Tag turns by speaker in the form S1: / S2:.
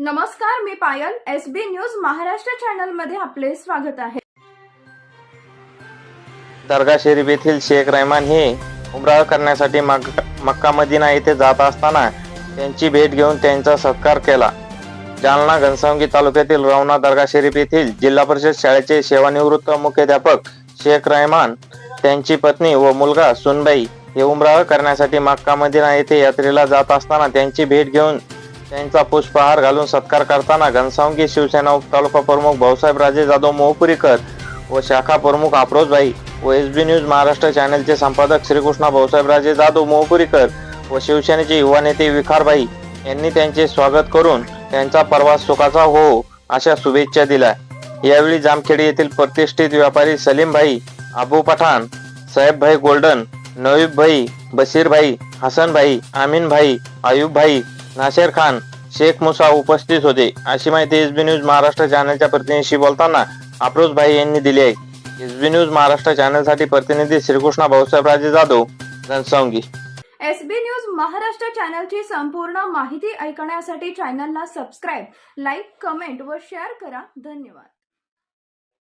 S1: नमस्कार मी Payal. S B news Maharashtra चॅनलमध्ये आपले स्वागत आहे.
S2: दर्गा शरीफ येथील शेख रहमान हे उमराह करण्यासाठी मक्का मदिना येथे जात असताना त्यांची भेट घेऊन त्यांचा सत्कार केला. जालना घनसावंगी तालुक्यातील रवना दर्गा शरीफ येथील जिल्हा परिषद शाळेचे सेवानिवृत्त मुख्याध्यापक शेख रहमान त्यांची पत्नी व मुलगा सुनबाई हे उमराह करण्यासाठी मक्का मदिना येथे यात्रेला जात असताना त्यांची भेट घेऊन त्यांचा पुष्पहार घालून सत्कार करताना घनसावंगी शिवसेना उपतालुका प्रमुख भाऊसाहेब राजे जाधव मोहपुरीकर व शाखा प्रमुख अफरोजभाई व एस बी न्यूज महाराष्ट्र चॅनलचे संपादक श्रीकृष्णा भाऊसाहेब राजे जाधव मोहपुरीकर व शिवसेनेचे युवा नेते विखारभाई यांनी त्यांचे स्वागत करून त्यांचा प्रवास सुखाचा हो अशा शुभेच्छा दिल्या. यावेळी जामखेडी येथील प्रतिष्ठित व्यापारी सलीमभाई आबू अबू पठाण साहेबभाई गोल्डन नवीबभाई बशीरभाई हसनभाई आमीनभाई आयुबभाई नासेर खान शेख मुसा उपस्थित होते. अशी माहिती एस बी न्यूज महाराष्ट्र चॅनलच्या प्रतिनिधीशी बोलताना अप्रोज भाई यांनी दिली आहे. एस बी न्यूज महाराष्ट्र चॅनलसाठी प्रतिनिधी Shrikrishna Bhausaheb Raje Jadhav Ghansawangi
S1: S B news Maharashtra चॅनलची संपूर्ण माहिती ऐकण्यासाठी चॅनलला सबस्क्राईब लाईक कमेंट व शेअर करा. धन्यवाद.